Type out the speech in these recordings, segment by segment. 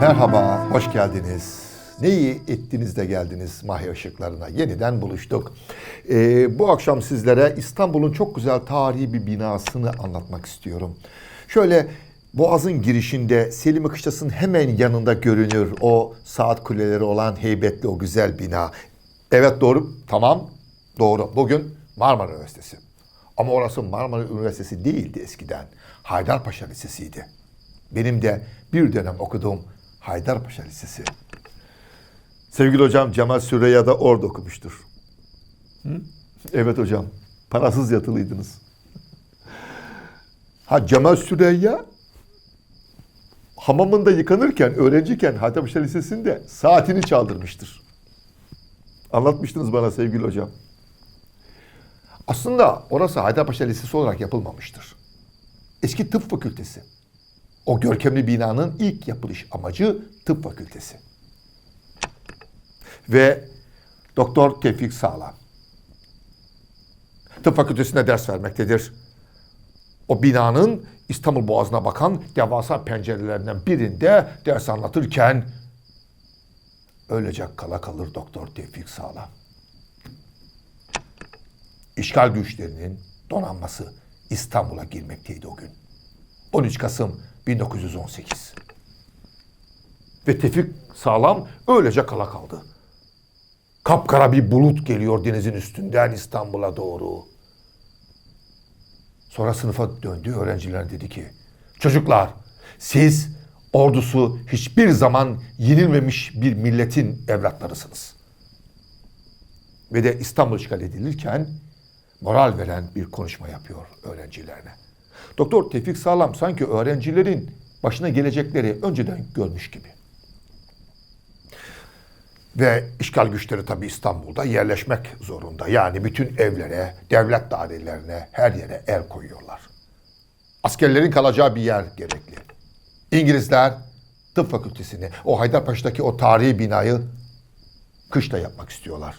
Merhaba, hoş geldiniz. Ne iyi ettiniz de geldiniz Mahya Işıklarına. Yeniden buluştuk. Ee, bu akşam sizlere İstanbul'un çok güzel tarihi bir binasını anlatmak istiyorum. Şöyle Boğaz'ın girişinde Selimi Kışlası'nın hemen yanında görünür o saat kuleleri olan heybetli o güzel bina. Evet doğru, tamam doğru. Bugün Marmara Üniversitesi. Ama orası Marmara Üniversitesi değildi eskiden. Haydarpaşa Lisesi'ydi. Benim de bir dönem okuduğum Haydarpaşa Lisesi. Sevgili hocam Cemal Süreyya da orada okumuştur. Hı? Evet hocam. Parasız yatılıydınız. Ha Cemal Süreyya hamamında yıkanırken, öğrenciyken Haydarpaşa Lisesi'nde saatini çaldırmıştır. Anlatmıştınız bana sevgili hocam. Aslında orası Haydarpaşa Lisesi olarak yapılmamıştır. Eski tıp fakültesi. O görkemli binanın ilk yapılış amacı tıp fakültesi. Ve Doktor Tevfik Sağlam. Tıp fakültesinde ders vermektedir. O binanın İstanbul Boğazı'na bakan devasa pencerelerinden birinde ders anlatırken öylece kala kalır Doktor Tevfik Sağlam. İşgal güçlerinin donanması İstanbul'a girmekteydi o gün. 13 Kasım 1918. Ve Tevfik Sağlam öylece kala kaldı. Kapkara bir bulut geliyor denizin üstünden İstanbul'a doğru. Sonra sınıfa döndü öğrenciler dedi ki çocuklar siz ordusu hiçbir zaman yenilmemiş bir milletin evlatlarısınız. Ve de İstanbul işgal edilirken moral veren bir konuşma yapıyor öğrencilerine. Doktor Tevfik Sağlam sanki öğrencilerin başına gelecekleri önceden görmüş gibi. Ve işgal güçleri tabii İstanbul'da yerleşmek zorunda. Yani bütün evlere, devlet dairelerine, her yere el koyuyorlar. Askerlerin kalacağı bir yer gerekli. İngilizler tıp fakültesini, o Haydarpaşa'daki o tarihi binayı kışta yapmak istiyorlar.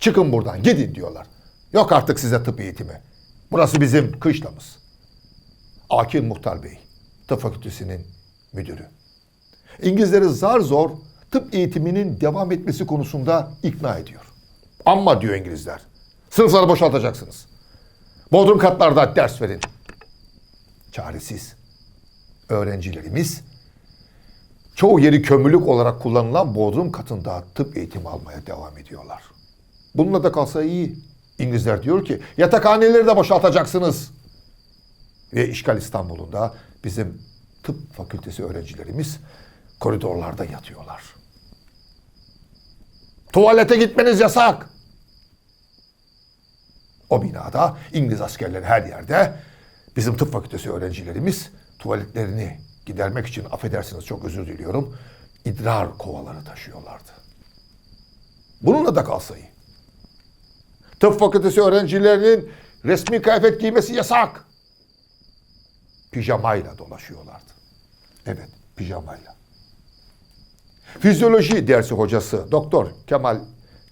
Çıkın buradan, gidin diyorlar. Yok artık size tıp eğitimi. Burası bizim kışlamız. Akil Muhtar Bey, tıp fakültesinin müdürü. İngilizleri zar zor tıp eğitiminin devam etmesi konusunda ikna ediyor. Ama diyor İngilizler, sınıfları boşaltacaksınız. Bodrum katlarda ders verin. Çaresiz. Öğrencilerimiz çoğu yeri kömürlük olarak kullanılan bodrum katında tıp eğitimi almaya devam ediyorlar. Bununla da kalsa iyi. İngilizler diyor ki yatakhaneleri de boşaltacaksınız. Ve işgal İstanbul'unda bizim tıp fakültesi öğrencilerimiz koridorlarda yatıyorlar. Tuvalete gitmeniz yasak. O binada İngiliz askerleri her yerde bizim tıp fakültesi öğrencilerimiz tuvaletlerini gidermek için affedersiniz çok özür diliyorum idrar kovaları taşıyorlardı. Bununla da kalsa iyi. Tıp fakültesi öğrencilerinin resmi kıyafet giymesi yasak. Pijamayla dolaşıyorlardı. Evet, pijamayla. Fizyoloji dersi hocası Doktor Kemal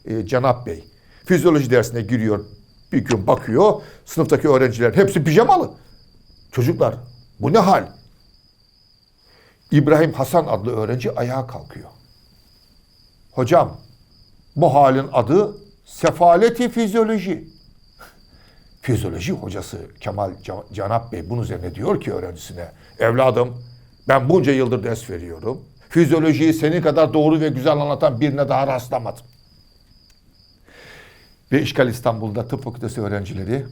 e, Canap Bey fizyoloji dersine giriyor. Bir gün bakıyor sınıftaki öğrenciler hepsi pijamalı. Çocuklar bu ne hal? İbrahim Hasan adlı öğrenci ayağa kalkıyor. Hocam bu halin adı sefaleti fizyoloji. Fizyoloji hocası Kemal Can- Canap Bey bunun üzerine diyor ki öğrencisine evladım ben bunca yıldır ders veriyorum. Fizyolojiyi senin kadar doğru ve güzel anlatan birine daha rastlamadım. Ve İşgal İstanbul'da tıp fakültesi öğrencileri,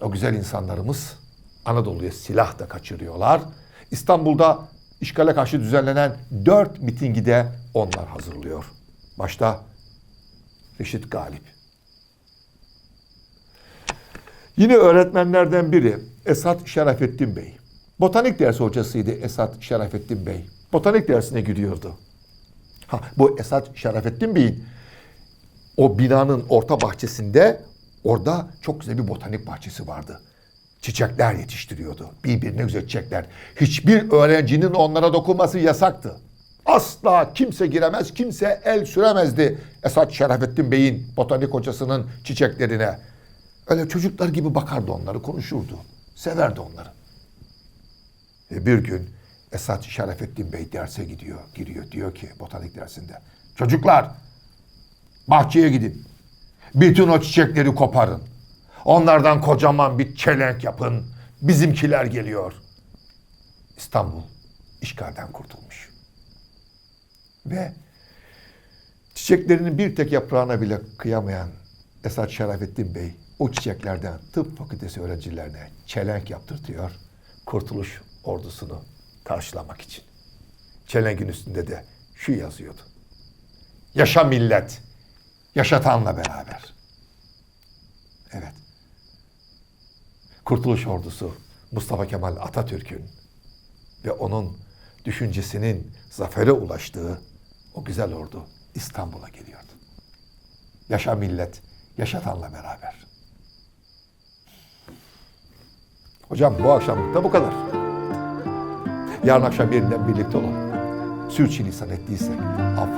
o güzel insanlarımız Anadolu'ya silah da kaçırıyorlar. İstanbul'da işgale karşı düzenlenen dört mitingi de onlar hazırlıyor. Başta Reşit Galip. Yine öğretmenlerden biri Esat Şerafettin Bey. Botanik dersi hocasıydı Esat Şerafettin Bey. Botanik dersine gidiyordu. Ha, bu Esat Şerafettin Bey'in o binanın orta bahçesinde orada çok güzel bir botanik bahçesi vardı. Çiçekler yetiştiriyordu. Birbirine güzel çiçekler. Hiçbir öğrencinin onlara dokunması yasaktı. Asla kimse giremez, kimse el süremezdi Esat Şerafettin Bey'in botanik hocasının çiçeklerine. Öyle çocuklar gibi bakardı onları, konuşurdu. Severdi onları. Ve bir gün Esat Şerefettin Bey derse gidiyor, giriyor. Diyor ki botanik dersinde. Çocuklar bahçeye gidin. Bütün o çiçekleri koparın. Onlardan kocaman bir çelenk yapın. Bizimkiler geliyor. İstanbul işgalden kurtulmuş. Ve çiçeklerinin bir tek yaprağına bile kıyamayan Esat Şerafettin Bey o çiçeklerden tıp fakültesi öğrencilerine çelenk yaptırtıyor. Kurtuluş ordusunu karşılamak için. Çelenk'in üstünde de şu yazıyordu. Yaşa millet, yaşatanla beraber. Evet. Kurtuluş ordusu Mustafa Kemal Atatürk'ün ve onun düşüncesinin zafere ulaştığı o güzel ordu İstanbul'a geliyordu. Yaşa millet, yaşatanla beraber. Hocam bu akşamlık da bu kadar. Yarın akşam yeniden birlikte olalım. Sürçülisan ettiysek affola.